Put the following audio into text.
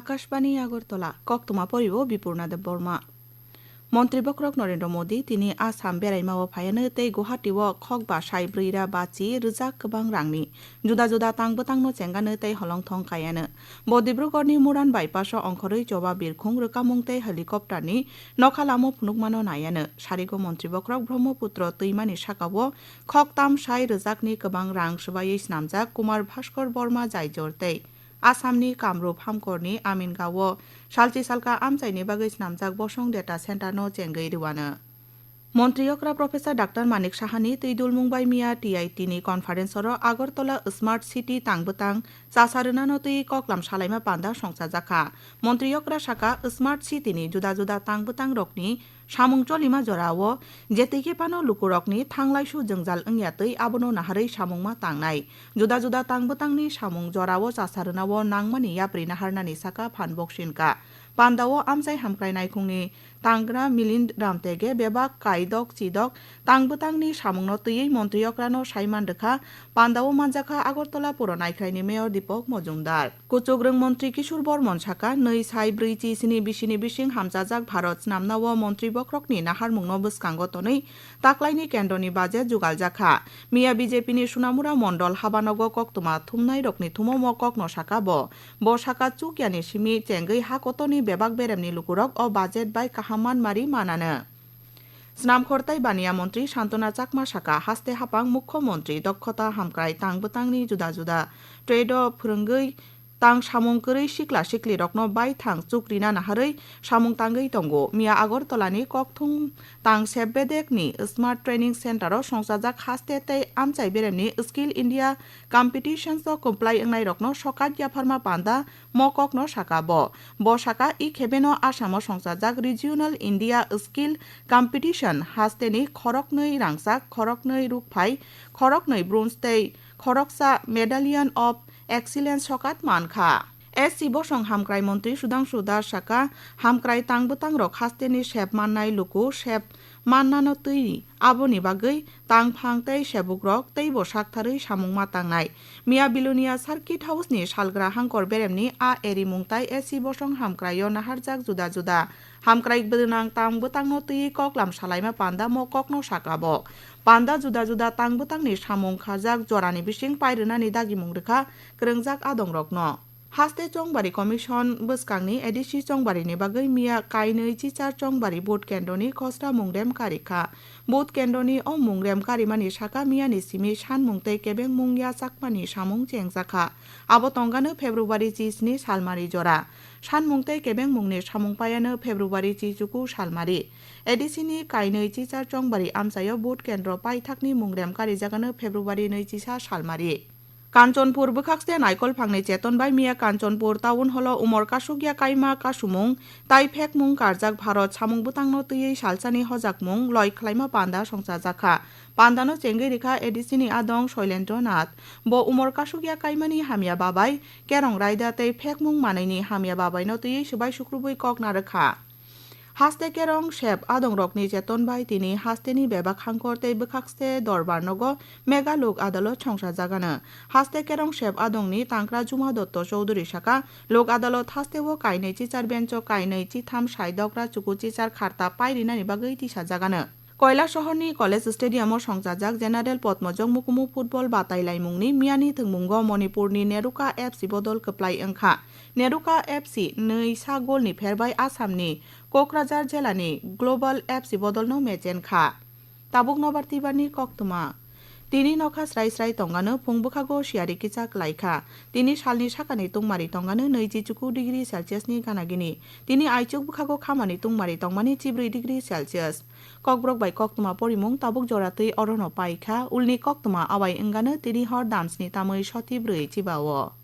আকাশবাণী, আগরতলা, কক্তমা পড়িব বিপূর্ণা দেব বর্মা। মন্ত্ৰী বক্ৰক নৰেন্দ্ৰ মোদী, তিনি আসাম বেৰাইমাও ফায়ানো তৈ গুৱাহাটী খক বা সাই ব্ৰৈৰা বাচি ৰোজাক গোবাং ৰাংনি জুদা জুদা তাং বতাংন চেংগানো তৈ হলং থং ব ডিব্ৰুগড়নি মুরান বাইপাস অংখৰৈ জবা বিৰখুং ৰোকামুং তৈ হেলিকপ্টাৰনি নখালামো ফুনুকমানো নায়ানো সারিগো মন্ত্ৰী বক্ৰক ব্ৰহ্মপুত্ৰ তৈমানি সাকাব খক তাম সাই ৰোজাকনি গোবাং ৰাং সবাই স্নামজাক কুমার ভাস্কর বর্মা জাইজর তৈ आसामनि कामरुप हामखरनि आमिनगावआव सालचि सालका आमचाइनि बागै स्नामजाक बसं डेटा सेन्टारनो चेंगै रिवानो মন্ত্রীয়করা প্রফেসর ডাক্তার মানিক সাহানী তৈদুল মুম্বাই মিয়া টি আই টিনি কনফাৰেন্সৰ আগৰতলা স্মাৰ্ট চিটি তাংবতাং চাচারনা নতই ককলাম সালাইমা পান্দা সংসা জাখা। মন্ত্রীয়করা শাখা স্মাৰ্ট চিটিনি জুদা জুদা তাংবতাং রকনি সামুংচলিমা জরাও জেতেকে পানো লুকু রকনি থাংলাইসু জংজাল অংয়াতই আবনো নাহারই সামুংমা তাংনাই জুদা জুদা তাংবতাংনি সামুং জরাও সাসারনাও নাংমানি ইয়াপ্রি নাহারনানি শাখা ফানবক্সিনকা pandao amsai hamkrainai khungni tangra milind ramtege beba kaidok, chidok, tangbutangni samungno মন্ত্রী অক্রানো সাইমান রেখা পান্দাও মাঞ্জাখা আগরতলা পুর নাইখ্রাইনি মেয়র দীপক মজুমদার কুচুগ্রং মন্ত্রী কিশোর বর্মন সাকা নৈ সাই ব্রুই চিসিনি বিশিনি বিশিং হামজাজাক ভারত নামনাও মন্ত্রী বক্রকনি নাহার মুংন বুসকাঙ্গতনৈ তাকলাইনি কেন্দ্রনি বাজেট জুগালজাখা মিয়া বিজেপি নি সুনামুরা মন্ডল হাবানগ কক্তমা থুমনাই রকনি থুমো মকক সাকা ব ব শাখা চুকিয়ানি সিমি চেঙ্গৈ হাকতনি বেবাক বেরেমনি লুকুরক অ বাজেট বাই কাহামান মারি মানানো। স্নামখরতাই বানিয়া মন্ত্রী শান্তনা চাকমা শাখা হাস্তে হাপাং মুখ্যমন্ত্রী দক্ষতা হামক্রাই তাংবতাংনি 땅 사몽거의 시클라 시클리 럭노 바이 탕 쭈크리나 나하의 사몽 땅의 동고 미야 아거르톨라니 꺽통 নি স্মার্ট ট্রেনিং সেন্টার 센터로 সংসাজাক হাস্তে তাই আমচাই বেরেমনি স্কিল ইন্ডিয়া কম্পিটিশন স কমপ্লাই এংনাই রকনো সকাত ইয়াফার্মা পান্দা ম কক ন শাখা ব। ব শাখা ই খেবেন আসাম সংসাজাক রিজিওনাল ইন্ডিয়া স্কিল কম্পিটিশন। হাস্তেনি খরক নই রাংসা খরক নই রূপ ফাই, খরক নই ব্রোঞ্জ তাই খরকসা মেডালিয়ান অফ এক্সিলেন্স শকাত মানখা এস শিবসং হামক্রাই মন্ত্রী সুধাংশু দাস সাকা হামক্রাই তাংবতাং রক হাস্তেনি সেব মান্নাই লুকু সেব মান্নানো তুই আবনি বাগৈ তাং ফাং তৈ সেবুগ্রক তৈ বসাকথারৈ সামুং মাতাংনাই। মিয়া বিলুনিয়া সার্কিট হাউস হাউসনি সালগ্রা হাঙ্কর বেরেমনি আ এরি মুংতাই এ শিবসং নাহার নাহারজাক জুদা জুদা। হামক্রাইক বেদনাং তাং বুতাংনো তুই ককলাম সালাইমা পান্দা ম ককনো সাকাব পান্দা জুদা জুদা তাং বুতাংনি সামুং খাজাক জরানি বিসিং পাইরনানি দাগি মুংরেখা ক্রংজাক আদং রক ন হাস্তে চংবাড়ি কমিশন বসকাংনি এডিসি চংবাড়িনি বাগৈ মিয়া কাইनै চিচার চংবাড়ি বোট কেন্দ্রনি খসড়া মুংরেম কারিখা বোট কেন্দ্রনি অ মুংরেম কারিমানি সাকা মিয়ানি সিমি সানমুংতৈ কেবেং মুংয়া চাকমানি সামুং চেংজাখা আব তঙ্গানো ফেব্রুয়ারি চিসনি সালমারি জরা সানমুংতৈ কেবেং মুংনি সামুংপায়ানো ফেব্রুয়ারি চিচুকু সালমারি এডিসিনি কাইनै চিচার চংবাড়ি আমসায় বোট কেন্দ্র পাইথাকনি মুংরেম কারি কারিজাগানো ফেব্রুয়ারি নৈ চিসা সালমারি কাঞ্চনপুর বখাকসে নাইকল ফাংনি চেতনবাই মিয়া কাঞ্চনপুর টাউন হল উমর কাসুগিয়া কাইমা কাসুমুং তাই ফেক মুং কারজাক ভারত, সামুং বুতাংনো তৈयै সালসানি হজাক মুং, লয় খালাইমা পান্দা সংসা জাখা। পান্দানো চেঙ্গৈ রেখা এডিসিনি আদং শৈলেন্দ্র নাথ। ব উমর কাসুগিয়া কাইমানি হামিয়া বাবাই, কেরং রায়দা তৈ ফেক মুং মানাইনি হামিয়া বাবাইনো তৈयै সুবাই সুক্রুবই কক নারখা। হাস্তে কেরং শেব আদং রকনি চেতন বাই তিনি হাস্তেনি বেবা খাং তৈ বেখাকসে দরবার নগ মেগা লোক আদালত সংসার জাগানো। হাস্তে কেরং শেব আদংনি তাংক্রা জুমা দত্ত চৌধুরী শাখা। লোক আদালত হাস্তেও কাইनै চিচার বেঞ্চ কাইनै চিথাম সাইদকরা চুকু চিচার, খার্তা পাইরিনানি বাগৈ তিসা জাগানো। কৈলাসহরনি কলেজ स्टेडियमर संजाजाक जेनेरेल पद्मजों मुकुमु फुटबल बादायलायमुंनि मियानि थोंमुंग मणिपुरनि नेरुका एफसि बदल खोबलाय ओंखा नेरुका एफसि नै सा गलनि फेरबाय आसामनि क'क्राझार जिल्लानि ग्लबल एफसि बदलनो मेजेनखा ताबुक नबार्तिबारनि कक्तमा tini nokha srai srai tongano phungbukhago shiarikijak laikha tini salni sakani tongmari tongano noiji chuku degree celsius ni ganagini tini aichuk bukhago khamani tongmari tongmani chibri degree celsius kokbrok bai koktuma porimung tabuk joratui orono paikha ulni koktuma awai engano tini hor damsni tamui shoti brui chibao